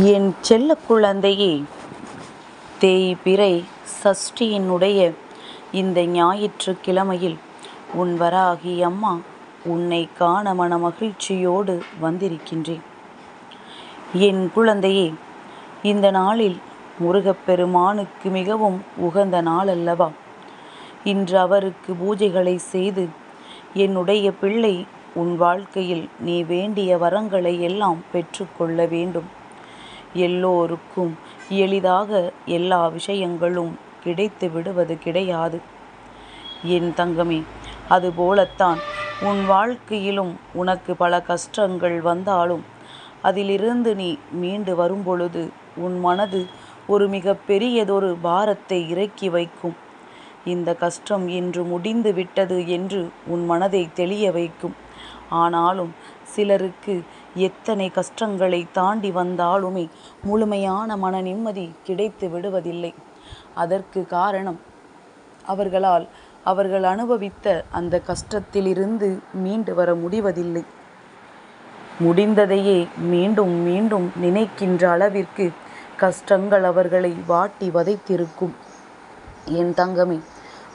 என் செல்ல குழந்தையே தேய்பிறை சஷ்டியினுடைய இந்த ஞாயிற்றுக்கிழமையில் உன் வராகி அம்மா உன்னை காண மன மகிழ்ச்சியோடு வந்திருக்கின்றேன். என் குழந்தையே இந்த நாளில் முருகப்பெருமானுக்கு மிகவும் உகந்த நாள் அல்லவா இன்று அவருக்கு பூஜைகளை செய்து என்னுடைய பிள்ளை உன் வாழ்க்கையில் நீ வேண்டிய வரங்களை எல்லாம் பெற்றுக்கொள்ள வேண்டும். எல்லோருக்கும் எளிதாக எல்லா விஷயங்களும் கிடைத்து விடுவது கிடையாது. என் தங்கமே அதுபோலத்தான் உன் வாழ்க்கையிலும் உனக்கு பல கஷ்டங்கள் வந்தாலும் அதிலிருந்து நீ மீண்டு வரும்பொழுது உன் மனது ஒரு மிக பெரியதொரு பாரத்தை இறக்கி வைக்கும். இந்த கஷ்டம் இன்று முடிந்து விட்டது என்று உன் மனதை தெளிய வைக்கும். ஆனாலும் சிலருக்கு எத்தனை கஷ்டங்களை தாண்டி வந்தாலுமே முழுமையான மன நிம்மதி கிடைத்து விடுவதில்லை. அதற்கு காரணம் அவர்களால் அவர்கள் அனுபவித்த அந்த கஷ்டத்திலிருந்து மீண்டு வர முடிவதில்லை. முடிந்ததையே மீண்டும் மீண்டும் நினைக்கின்ற அளவிற்கு கஷ்டங்கள் அவர்களை வாட்டி வதைத்திருக்கும். என் தங்கமே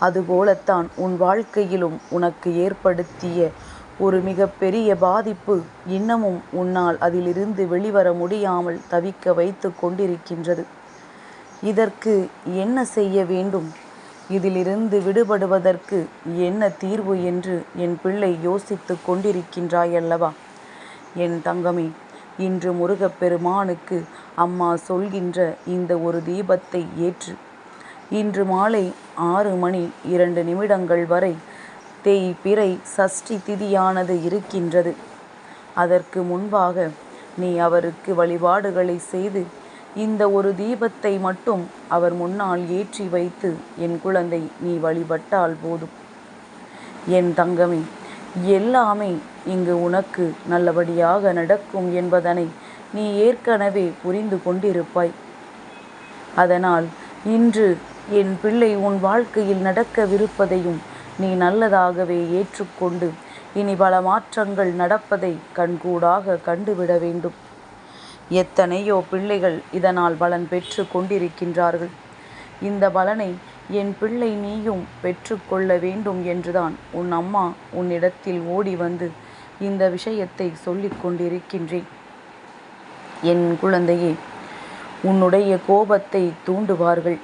அதுபோலத்தான் உன் வாழ்க்கையிலும் உனக்கு ஏற்படுத்திய ஒரு மிகப்பெரிய பாதிப்பு இன்னமும் உன்னால் அதிலிருந்து வெளிவர முடியாமல் தவிக்க வைத்து கொண்டிருக்கின்றது. இதற்கு என்ன செய்ய வேண்டும்? இதிலிருந்து விடுபடுவதற்கு என்ன தீர்வு என்று என் பிள்ளை யோசித்து கொண்டிருக்கின்றாயல்லவா? என் தங்கமே இன்று முருகப்பெருமானுக்கு அம்மா சொல்கின்ற இந்த ஒரு தீபத்தை ஏற்று இன்று மாலை ஆறு மணி இரண்டு நிமிடங்கள் வரை தேய்பிறை சஷ்டி திதியானது இருக்கின்றது. அதற்கு முன்பாக நீ அவருக்கு வழிபாடுகளை செய்து இந்த ஒரு தீபத்தை மட்டும் அவர் முன்னால் ஏற்றி வைத்து என் குழந்தை நீ வழிபட்டால் போதும். என் தங்கமே எல்லாமே இங்கு உனக்கு நல்லபடியாக நடக்கும் என்பதனை நீ ஏற்கனவே புரிந்து கொண்டிருப்பாய். அதனால் இன்று என் பிள்ளை உன் வாழ்க்கையில் நடக்கவிருப்பதையும் நீ நல்லதாகவே ஏற்றுக்கொண்டு இனி பல மாற்றங்கள் நடப்பதை கண்கூடாக கண்டுவிட வேண்டும். எத்தனையோ பிள்ளைகள் இதனால் பலன் பெற்று கொண்டிருக்கின்றார்கள். இந்த பலனை என் பிள்ளை நீயும் பெற்றுக்கொள்ள வேண்டும் என்றுதான் உன் அம்மா உன்னிடத்தில் ஓடி வந்து இந்த விஷயத்தை சொல்லிக் கொண்டிருக்கின்றேன். என் குழந்தையே உன்னுடைய கோபத்தை தூண்டுவார்கள்.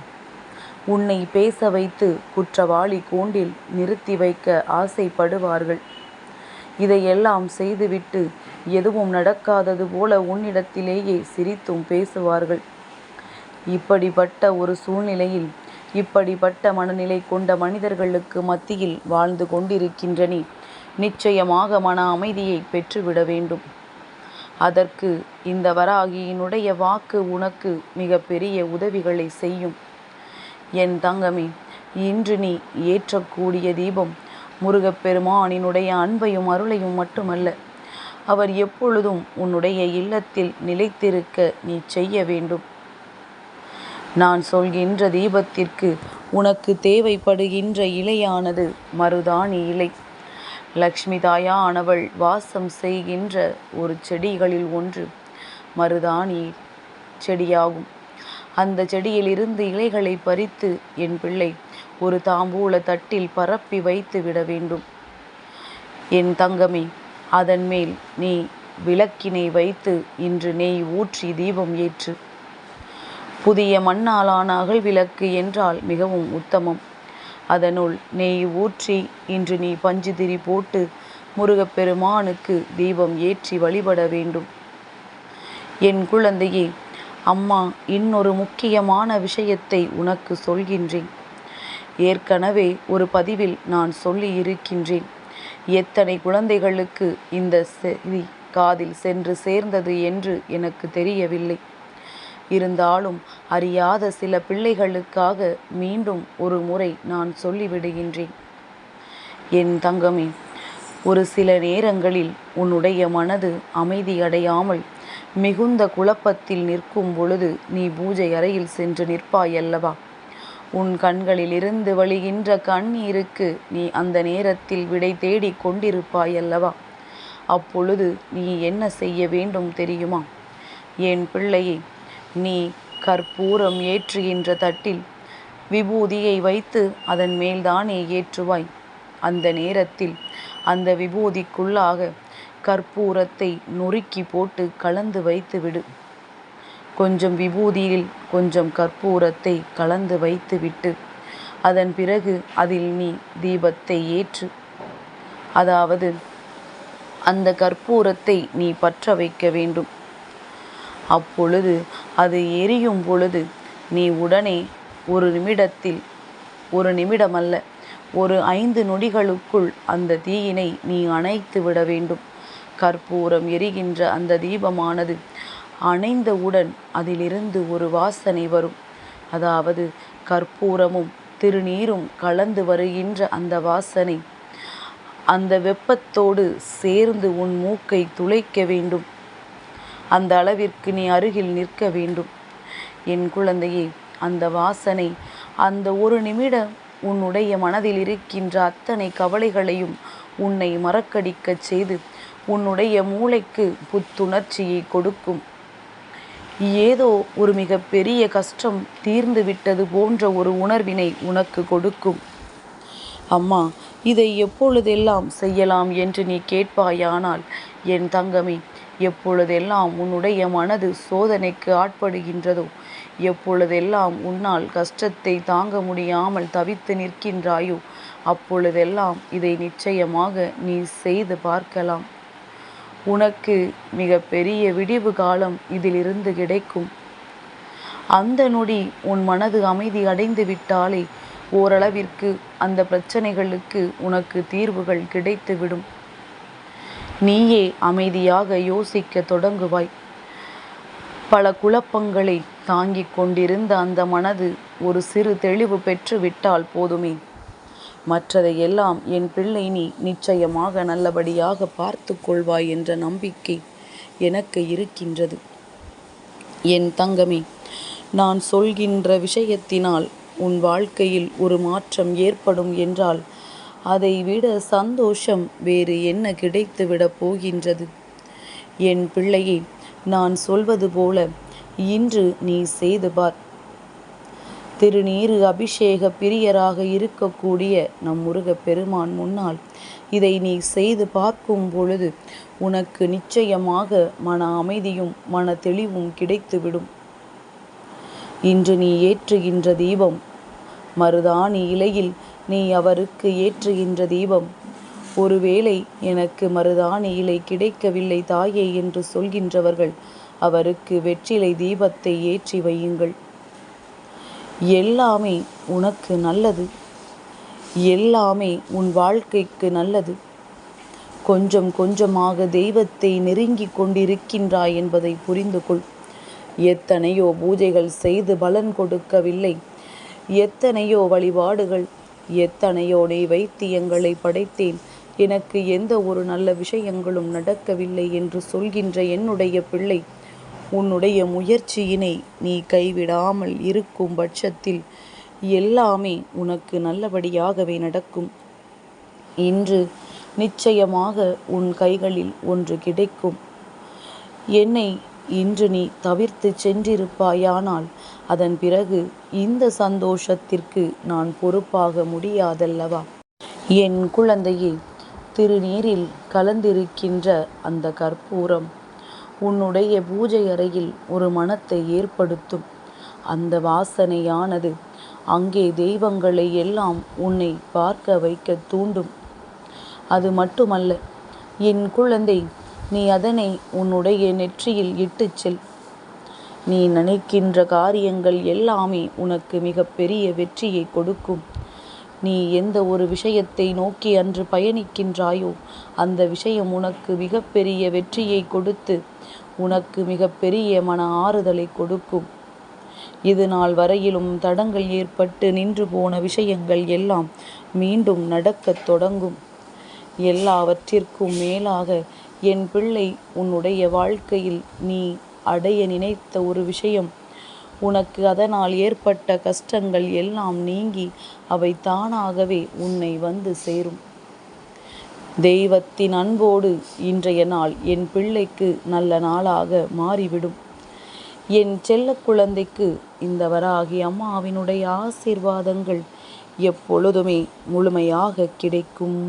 உன்னை பேச வைத்து குற்றவாளி கூண்டில் நிறுத்தி வைக்க ஆசைப்படுவார்கள். இதையெல்லாம் செய்துவிட்டு எதுவும் நடக்காதது போல உன்னிடத்திலேயே சிரித்தும் பேசுவார்கள். இப்படிப்பட்ட ஒரு சூழ்நிலையில் இப்படிப்பட்ட மனநிலை கொண்ட மனிதர்களுக்கு மத்தியில் வாழ்ந்து கொண்டிருக்கின்ற நீ நிச்சயமாக மன அமைதியை பெற்றுவிட வேண்டும். அதற்கு இந்த வராகியினுடைய வாக்கு உனக்கு மிக பெரிய உதவிகளை செய்யும். என் தங்கமே இன்று நீ ஏற்றக்கூடிய தீபம் முருகப்பெருமானினுடைய அன்பையும் அருளையும் மட்டுமல்ல அவர் எப்பொழுதும் உன்னுடைய இல்லத்தில் நிலைத்திருக்க நீ செய்ய வேண்டும். நான் சொல்கின்ற தீபத்திற்கு உனக்கு தேவைப்படுகின்ற இலையானது மருதாணி இலை. லக்ஷ்மி தாயானவள் வாசம் செய்கின்ற ஒரு செடிகளில் ஒன்று மருதாணி செடியாகும். அந்த செடியிலிருந்து இலைகளை பறித்து என் பிள்ளை ஒரு தாம்பூல தட்டில் பரப்பி வைத்து விட வேண்டும். என் தங்கமே அதன் மேல் நீ விளக்கினை வைத்து இன்று நெய் ஊற்றி தீபம் ஏற்று. புதிய மண்ணாலான அகல் விளக்கு என்றால் மிகவும் உத்தமம். அதனுள் நெய் ஊற்றி இன்று நீ பஞ்சுதிரி போட்டு முருகப்பெருமானுக்கு தீபம் ஏற்றி வழிபட வேண்டும். என் குழந்தையே அம்மா இன்னொரு முக்கியமான விஷயத்தை உனக்கு சொல்கின்றேன். ஏற்கனவே ஒரு பதிவில் நான் சொல்லி இருக்கின்றேன் எத்தனை குழந்தைகளுக்கு இந்த செய்தி காதில் சென்று சேர்ந்தது என்று எனக்கு தெரியவில்லை. இருந்தாலும் அறியாத சில பிள்ளைகளுக்காக மீண்டும் ஒரு முறை நான் சொல்லிவிடுகின்றேன். என் தங்கமே ஒரு சில நேரங்களில் உன்னுடைய மனது அமைதியடையாமல் மிகுந்த குழப்பத்தில் நிற்கும் பொழுது நீ பூஜை அறையில் சென்று நிற்பாயல்லவா? உன் கண்களிலிருந்து வழிகின்ற கண்ணீருக்கு நீ அந்த நேரத்தில் விடை தேடிக் கொண்டிருப்பாயல்லவா? அப்பொழுது நீ என்ன செய்ய வேண்டும் தெரியுமா? என் பிள்ளையே நீ கற்பூரம் ஏற்றுகின்ற தட்டில் விபூதியை வைத்து அதன் மேல்தானே ஏற்றுவாய். அந்த நேரத்தில் அந்த விபூதிக்குள்ளாக கற்பூரத்தை நொறுக்கி போட்டு கலந்து வைத்து விடு. கொஞ்சம் விபூதியில் கொஞ்சம் கற்பூரத்தை கலந்து வைத்து விட்டு அதன் பிறகு அதில் நீ தீபத்தை ஏற்று. அதாவது அந்த கற்பூரத்தை நீ பற்ற வைக்க வேண்டும். அப்பொழுது அது எரியும் பொழுது நீ உடனே ஒரு நிமிடத்தில் ஒரு நிமிடமல்ல ஒரு ஐந்து நொடிகளுக்குள் அந்த தீயினை நீ அணைத்து விட வேண்டும். கற்பூரம் எரிகின்ற அந்த தீபமானது அணைந்தவுடன் அதிலிருந்து ஒரு வாசனை வரும். அதாவது கற்பூரமும் திருநீரும் கலந்து வருகின்ற அந்த வாசனை. அந்த வெப்பத்தோடு சேர்ந்து உன் மூக்கை துளைக்க வேண்டும். அந்த அளவிற்கு நீ அருகில் நிற்க வேண்டும். என் குழந்தையே அந்த வாசனை அந்த ஒரு நிமிடம் உன்னுடைய மனதில் இருக்கின்ற அத்தனை கவலைகளையும் உன்னை மறக்கடிக்கச் செய்து உன்னுடைய மூளைக்கு புத்துணர்ச்சியை கொடுக்கும். ஏதோ ஒரு மிகப்பெரிய கஷ்டம் தீர்ந்து விட்டது போன்ற ஒரு உணர்வினை உனக்கு கொடுக்கும். அம்மா இதை எப்பொழுதெல்லாம் செய்யலாம் என்று நீ கேட்பாயானால் என் தங்கமே எப்பொழுதெல்லாம் உன்னுடைய மனது சோதனைக்கு ஆட்படுகின்றதோ எப்பொழுதெல்லாம் உன்னால் கஷ்டத்தை தாங்க முடியாமல் தவித்து நிற்கின்றாயோ அப்பொழுதெல்லாம் இதை நிச்சயமாக நீ செய்து பார்க்கலாம். உனக்கு மிக பெரிய விடிவு காலம் இதிலிருந்து கிடைக்கும். அந்த நொடி உன் மனது அமைதி அடைந்து விட்டாலே ஓரளவிற்கு அந்த பிரச்சனைகளுக்கு உனக்கு தீர்வுகள் கிடைத்துவிடும். நீயே அமைதியாக யோசிக்க தொடங்குவாய். பல குழப்பங்களை தாங்கிக் கொண்டிருந்த அந்த மனது ஒரு சிறு தெளிவு பெற்று விட்டால் போதுமே. மற்றதை எல்லாம் என் பிள்ளை நீ நிச்சயமாக நல்லபடியாக பார்த்து கொள்வாய் என்ற நம்பிக்கை எனக்கு இருக்கின்றது. என் தங்கமே நான் சொல்கின்ற விஷயத்தினால் உன் வாழ்க்கையில் ஒரு மாற்றம் ஏற்படும் என்றால் அதை விட சந்தோஷம் வேறு என்ன கிடைத்துவிடப் போகின்றது? என் பிள்ளையே நான் சொல்வது போல இன்று நீ செய்து பார். திருநீரு அபிஷேக பிரியராக இருக்கக்கூடிய நம் முருக பெருமான் முன்னால் இதை நீ செய்து பார்க்கும் பொழுது உனக்கு நிச்சயமாக மன அமைதியும் மன தெளிவும் கிடைத்துவிடும். இன்று நீ ஏற்றுகின்ற தீபம் மருதாணி இலையில் நீ அவருக்கு ஏற்றுகின்ற தீபம். ஒருவேளை எனக்கு மருதாணி இலை கிடைக்கவில்லை தாயே என்று சொல்கின்றவர்கள் அவருக்கு வெற்றிலை தீபத்தை ஏற்றி வையுங்கள். எல்லாமே உனக்கு நல்லது. எல்லாமே உன் வாழ்க்கைக்கு நல்லது. கொஞ்சம் கொஞ்சமாக தெய்வத்தை நெருங்கி கொண்டிருக்கின்றாய் என்பதை புரிந்து கொள் எத்தனையோ பூஜைகள் செய்து பலன் கொடுக்கவில்லை. எத்தனையோ வழிபாடுகள் எத்தனையோ நீ வைத்தியங்களை படைத்தேன். எனக்கு எந்த ஒரு நல்ல விஷயங்களும் நடக்கவில்லை என்று சொல்கின்ற என்னுடைய பிள்ளை உன்னுடைய முயற்சியினை நீ கைவிடாமல் இருக்கும் பட்சத்தில் எல்லாமே உனக்கு நல்லபடியாகவே நடக்கும். இன்று நிச்சயமாக உன் கைகளில் ஒன்று கிடைக்கும். என்னை இன்று நீ தவிர்த்து சென்றிருப்பாயானால் அதன் பிறகு இந்த சந்தோஷத்திற்கு நான் பொறுப்பாக முடியாதல்லவா? என் குழந்தையே திருநீரில் கலந்திருக்கின்ற அந்த கற்பூரம் உன்னுடைய பூஜை அறையில் ஒரு மனத்தை ஏற்படுத்தும். அந்த வாசனையானது அங்கே தெய்வங்களை எல்லாம் உன்னை பார்க்க வைக்க தூண்டும். அது மட்டுமல்ல என் குழந்தை நீ அதனை உன்னுடைய நெற்றியில் இட்டுச் செல். நீ நினைக்கின்ற காரியங்கள் எல்லாமே உனக்கு மிகப்பெரிய வெற்றியை கொடுக்கும். நீ எந்த ஒரு விஷயத்தை நோக்கி அன்று பயணிக்கின்றாயோ அந்த விஷயம் உனக்கு மிகப்பெரிய வெற்றியை கொடுத்து உனக்கு மிகப்பெரிய மன ஆறுதலை கொடுக்கும். இது நாள் வரையிலும் தடங்கள் ஏற்பட்டு நின்று போன விஷயங்கள் எல்லாம் மீண்டும் நடக்கத் தொடங்கும். எல்லாவற்றிற்கும் மேலாக என் பிள்ளை உன்னுடைய வாழ்க்கையில் நீ அடைய நினைத்த ஒரு விஷயம் உனக்கு அதனால் ஏற்பட்ட கஷ்டங்கள் எல்லாம் நீங்கி அவை தானாகவே உன்னை வந்து சேரும். தெய்வத்தின் அன்போடு இன்றைய நாள் என் பிள்ளைக்கு நல்ல நாளாக மாறிவிடும். என் செல்ல குழந்தைக்கு இந்த வராகி அம்மாவினுடைய ஆசீர்வாதங்கள் எப்பொழுதுமே முழுமையாக கிடைக்கும்.